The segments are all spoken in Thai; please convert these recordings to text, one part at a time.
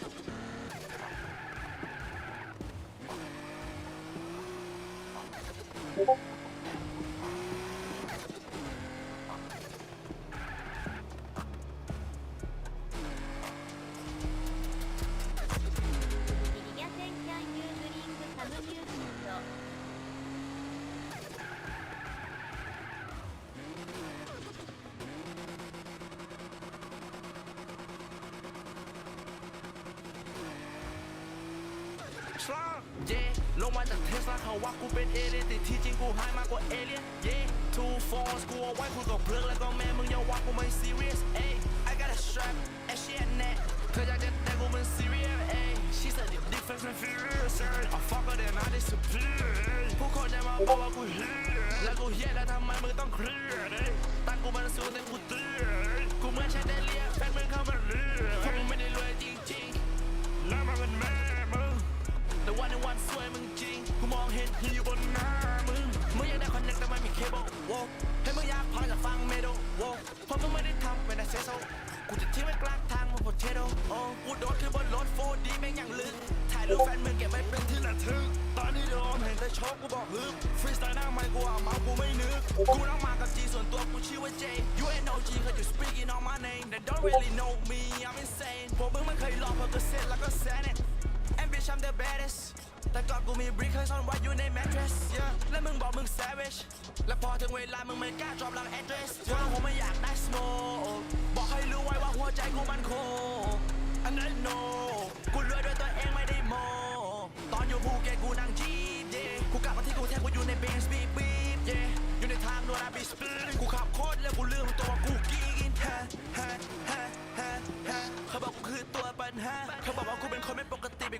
Thank you. เย่ลงมาจากเทสลาเขาว่ากูเป็นเอเลี่ยนแต่ที่จริงกูหายมากกว่าเอเลี่ยนเย่ทูฟอร์สกูเอาไว้คุยกับเพื่อนแล้วก็แม่มึงอย่าว่ากูไม่ serious เอ้ I got a strap ไอ้ shit แน่เธออยากจะแต่กูมัน serious เอ้ she said the difference and furious I fuck her then I disappear ผู้คนจะมาบอกว่ากูเฮียแล้วกูเฮียแล้วทำไมมึงต้องเครียดเอ้ตั้งกูมันสูงแต่กู ฮีอยู่บนหน้ามึงมึงอยากได้คอนเนคแต่ไม่มีเคเบิลโว้ให้มึงอยากพังกับฟังเมโดโว้เพราะมึงไม่ได้ทำเป็นไอเซโซกูจะทิ้งไว้กลางทางมันโพเทโดโอ้กูโดดขึ้นบนรถโฟดีแม่งยังลึกถ่ายรูปแฟนมึงเก็บไว้เป็นที่ระทึกตอนนี้โดนเห็นแต่โชคกูบอกฮึบฟรีสไตล์หน้าไม่กูอะเมากูไม่นึกกูต้องมากับจีส่วนตัวกูชื่อว่าเจ You ain't no G cause you speaking on my name They don't really know me I'm insane พวกมึงไม่เคยลองเพราะก็เซ็ตแล้วก็แซน And bitch I'm the baddest แต่ก่อนกูมีบริคเคยซ่อนไว้ แมทเทรส yeah. และมึงบอกมึง savage และพอถึงเวลามึงไม่กล้า drop หลัง address เพราะผมไม่อยากได้ smoke บอกให้รู้ไว้ว่าหัวใจกูมันโค And I know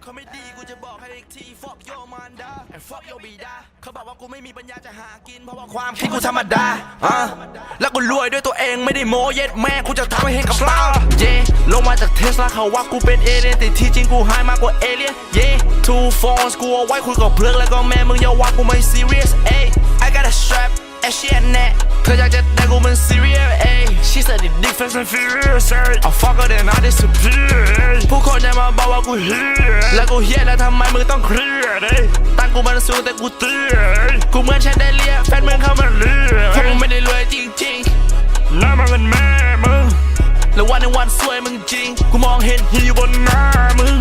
เป็นคนไม่ดีกูจะบอกให้อีกที fuck your man da and fuck your บิดาเขาบอกว่ากูไม่มีปัญญาจะหากินเพราะว่าความคิดกูธรรมดาอะแล้วกูรวยด้วยตัวเองไม่ได้โมเย็ดแม่กูจะทำให้เห็นกับตาเย่ลงมาจากเทสลาเขาว่ากูเป็นเอเลี่ยนแต่ที่จริงกูหายมากกว่าเอเลี่ยนเย่ two phones กูเอาไว้คุยกับเพื่อนแล้วก็แม่มึงอย่าว่ากูไม่ serious เอ้ I got a strap ไอ้เชี่ยแน่เธออยากจะแต่กูมัน serious เอ้ย she said the difference and furious I fuck her then I disappear ผู้คนจะมา กว่ากูเฮียแล้วกูเฮียแล้วทำไมมึงต้องเครียดเอ้ยตั้งกูมันสูงแต่กูเตี้ยเอ้ยกูเหมือนแชนเดเลียแฟนมึงเข้ามาเลือกพวกมึงไม่ได้รวยจริงๆแล้วมันเป็นแม่มึงแล้ววันในวันสวยมึงจริง กูมองเห็นที่อยู่บนหน้ามึง